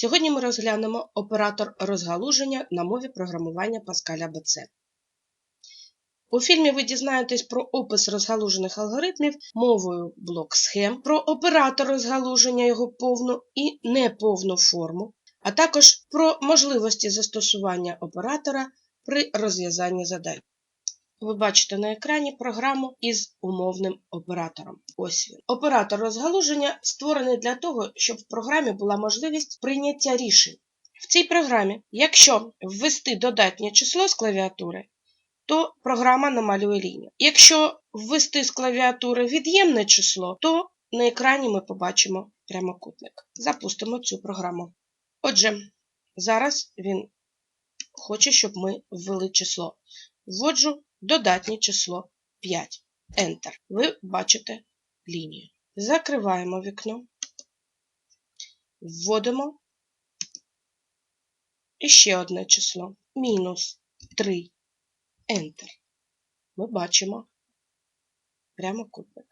Сьогодні ми розглянемо оператор розгалуження на мові програмування Pascal ABC. У фільмі ви дізнаєтесь про опис розгалужених алгоритмів мовою блок схем, про оператор розгалуження його повну і неповну форму, а також про можливості застосування оператора при розв'язанні задач. Ви бачите на екрані програму із умовним оператором. Ось він. Оператор розгалуження створений для того, щоб в програмі була можливість прийняття рішень. В цій програмі, якщо ввести додатнє число з клавіатури, то програма намалює лінію. Якщо ввести з клавіатури від'ємне число, то на екрані ми побачимо прямокутник. Запустимо цю програму. Отже, зараз він хоче, щоб ми ввели число. Вводжу додатнє число 5. Enter. Ви бачите лінію. Закриваємо вікно. Вводимо ще одне число. Мінус 3. Enter. Ми бачимо прямокутник.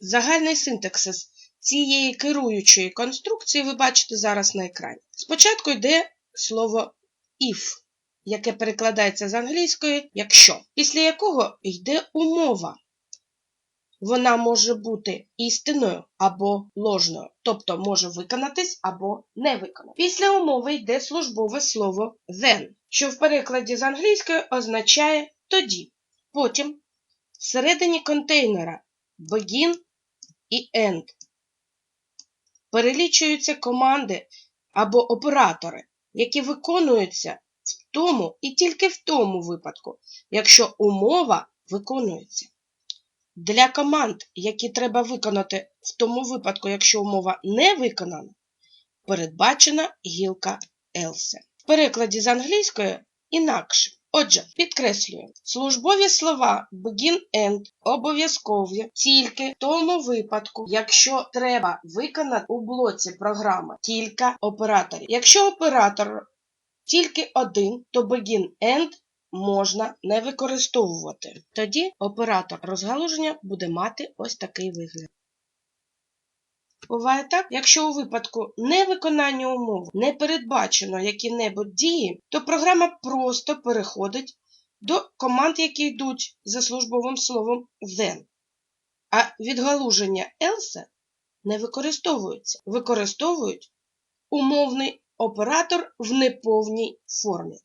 Загальний синтаксис цієї керуючої конструкції ви бачите зараз на екрані. Спочатку йде слово if, яке перекладається з англійської якщо, після якого йде умова. Вона може бути істинною або ложною, тобто може виконатись або не виконатись. Після умови йде службове слово then, що в перекладі з англійської означає тоді. Потім всередині контейнера begin і end перелічуються команди або оператори, які виконуються тому і тільки в тому випадку, якщо умова виконується. Для команд, які треба виконати в тому випадку, якщо умова не виконана, передбачена гілка else. В перекладі з англійської інакше. Отже, підкреслюю, службові слова begin end обов'язкові тільки в тому випадку, якщо треба виконати у блоці програми кілька операторів. Якщо оператор тільки один, то begin end можна не використовувати. Тоді оператор розгалуження буде мати ось такий вигляд. Буває так, якщо у випадку невиконання умови не передбачено які-небудь дії, то програма просто переходить до команд, які йдуть за службовим словом then. А відгалуження else не використовується. Використовують умовний оператор в неповній формі.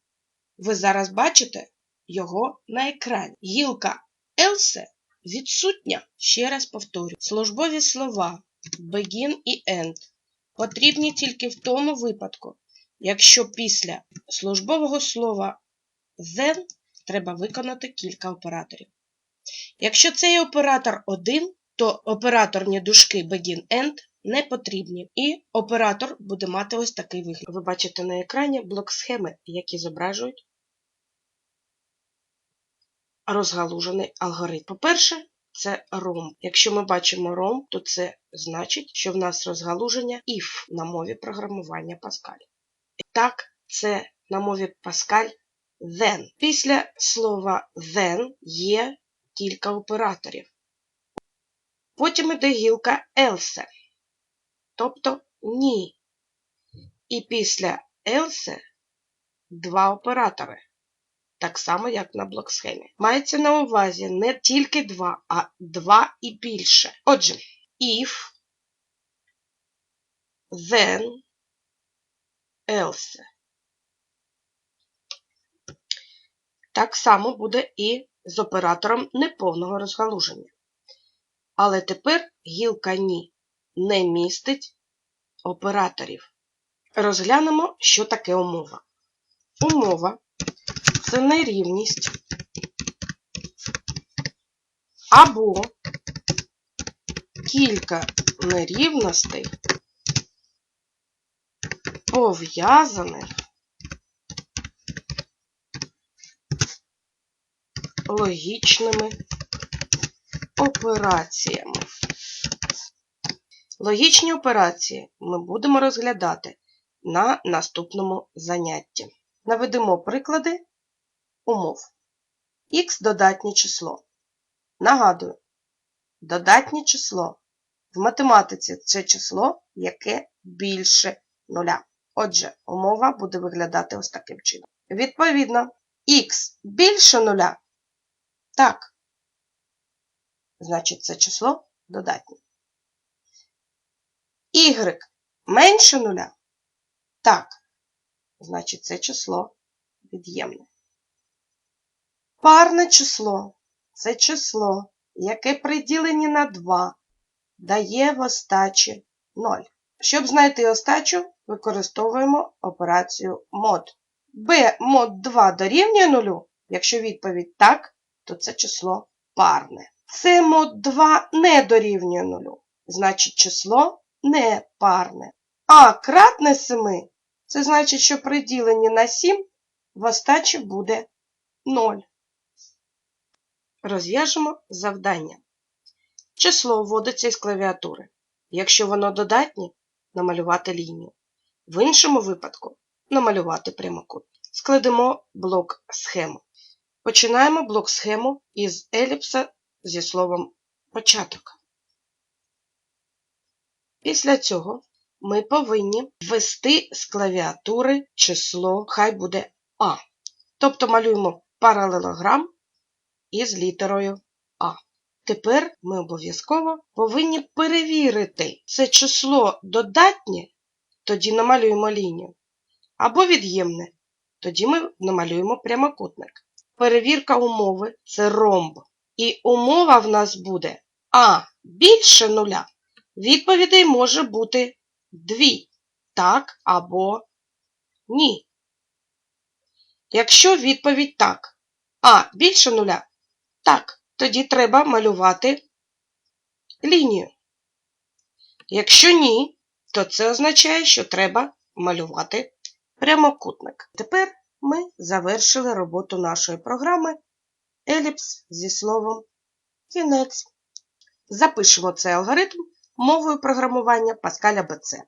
Ви зараз бачите його на екрані. Гілка else відсутня. Ще раз повторю. Службові слова begin і end потрібні тільки в тому випадку, якщо після службового слова then треба виконати кілька операторів. Якщо цей оператор один, то операторні дужки begin-end не потрібні, і оператор буде мати ось такий вигляд. Ви бачите на екрані блок схеми, які зображують розгалужений алгоритм. По-перше, це rom. Якщо ми бачимо rom, то це значить, що в нас розгалуження if на мові програмування Pascal. Так, це на мові Pascal then. Після слова then є кілька операторів. Потім іде гілка else, тобто ні. І після else два оператори так само, як на блок-схемі. Мається на увазі не тільки два, а два і більше. Отже, if, then, else. Так само буде і з оператором неповного розгалуження. Але тепер гілка ні не містить операторів. Розглянемо, що таке умова. Умова це нерівність або кілька нерівностей, пов'язаних логічними операціями. Логічні операції ми будемо розглядати на наступному занятті. Наведемо приклади умов. Х додатнє число. Нагадую, додатнє число В математиці це число, яке більше нуля. Отже, умова буде виглядати ось таким чином. Відповідно, х більше нуля. Так. Значить, це число додатнє. Y менше нуля. Так. Значить, це число від'ємне. Парне число це число, яке при діленні на 2 дає в остачі 0. Щоб знайти остачу, використовуємо операцію мод. b мод 2 дорівнює 0. Якщо відповідь так, то це число парне. С мод 2 не дорівнює 0. Значить число не парне. А кратне 7 це значить, що при діленні на 7 в остачі буде 0. Розв'яжемо завдання. Число вводиться із клавіатури. Якщо воно додатнє, намалювати лінію. В іншому випадку намалювати прямокут. Складемо блок схему. Починаємо блок схему із еліпса зі словом початок. Після цього ми повинні ввести з клавіатури число, хай буде А. Тобто малюємо паралелограм із літерою А. Тепер ми обов'язково повинні перевірити, це число додатнє, тоді намалюємо лінію, або від'ємне, тоді ми намалюємо прямокутник. Перевірка умови це ромб. І умова в нас буде А більше нуля. Відповідей може бути дві так або ні. Якщо відповідь так, А більше нуля, так, тоді треба малювати лінію. Якщо ні, то це означає, що треба малювати прямокутник. Тепер ми завершили роботу нашої програми еліпс зі словом кінець. Запишемо цей алгоритм мовою програмування Pascal ABC.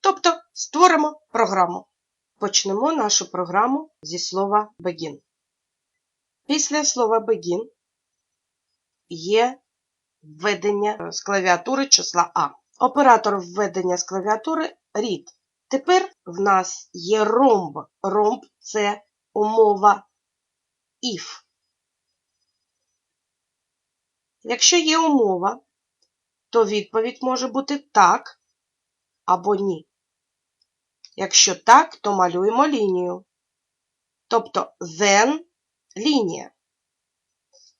Тобто створимо програму. Почнемо нашу програму зі слова begin. Після слова begin є введення з клавіатури числа А. Оператор введення з клавіатури read. Тепер в нас є ромб. Ромб це умова if. Якщо є умова, то відповідь може бути так або ні. Якщо так, то малюємо лінію. Тобто then лінія.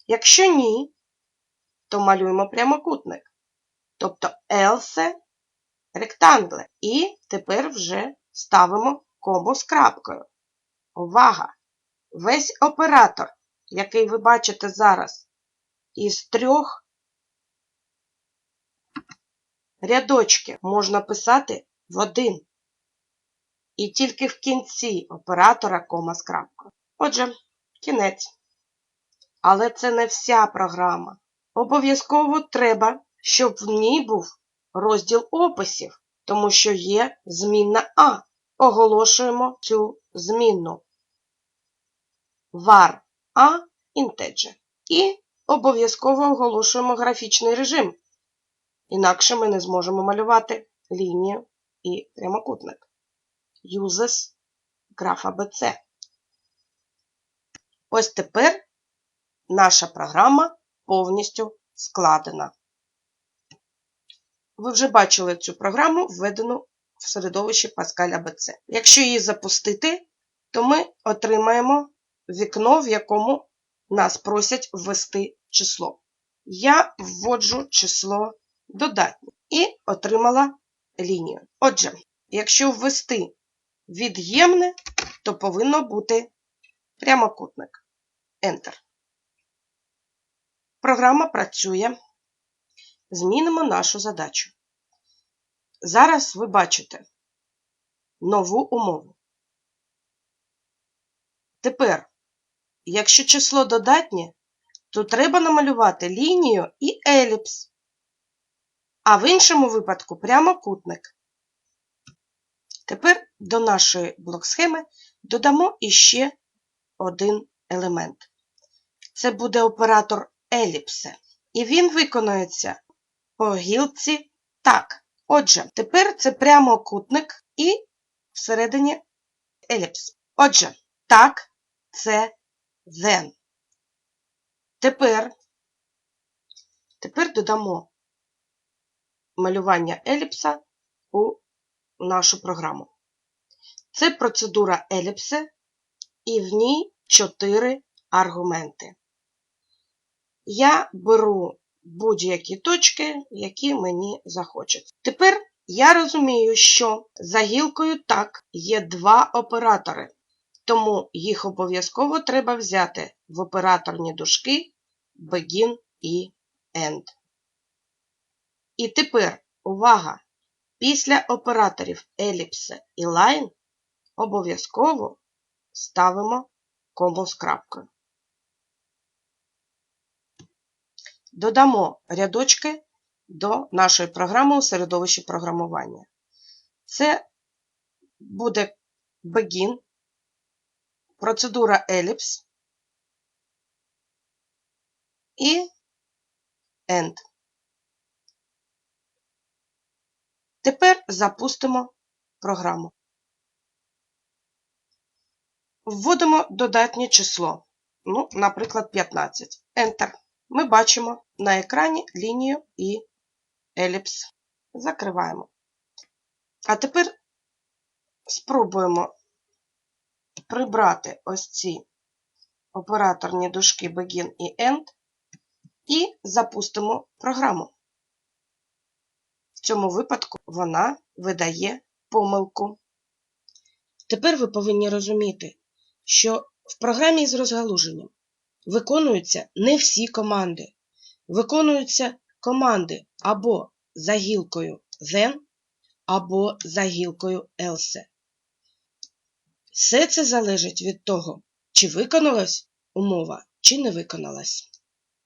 Якщо ні, то малюємо прямокутник. Тобто else ректангле. І тепер вже ставимо кому з крапкою. Увага! Весь оператор, який ви бачите зараз, із трьох рядочків можна писати в один. І тільки в кінці оператора кома з крапкою. Отже, кінець. Але це не вся програма. Обов'язково треба, щоб в ній був розділ описів, тому що є змінна А. Оголошуємо цю змінну var A integer. І обов'язково оголошуємо графічний режим. Інакше ми не зможемо малювати лінію і прямокутник. Uses графа BC. Ось тепер наша програма повністю складена. Ви вже бачили цю програму, введену в середовищі Pascal ABC. Якщо її запустити, то ми отримаємо вікно, в якому нас просять ввести число. Я вводжу число додатнє і отримала лінію. Отже, якщо ввести від'ємне, то повинно бути прямокутник. Enter. Програма працює. Змінимо нашу задачу. Зараз ви бачите нову умову. Тепер, якщо число додатнє, то треба намалювати лінію і еліпс, а в іншому випадку прямокутник. Тепер до нашої блок-схеми додамо іще один елемент. Це буде оператор еліпсе. І він виконується по гілці так. Отже, тепер це прямокутник і всередині еліпс. Отже, так, це then. Тепер, тепер додамо малювання еліпса у нашу програму. Це процедура еліпси, і в ній чотири аргументи. Я беру будь-які точки, які мені захочеться. Тепер я розумію, що за гілкою так є два оператори, тому їх обов'язково треба взяти в операторні дужки begin і end. І тепер, увага! Після операторів еліпси і line обов'язково ставимо кому з крапкою. Додамо рядочки до нашої програми у середовищі програмування. Це буде begin, процедура ellipse і end. Тепер запустимо програму. Вводимо додатнє число, ну, наприклад, 15. Enter. Ми бачимо на екрані лінію і еліпс. Закриваємо. А тепер спробуємо прибрати ось ці операторні дужки Begin і End і запустимо програму. Цьому випадку вона видає помилку. Тепер ви повинні розуміти, що в програмі з розгалуженням виконуються не всі команди. Виконуються команди або за гілкою then, або за гілкою else. Все це залежить від того, чи виконалась умова, чи не виконалась.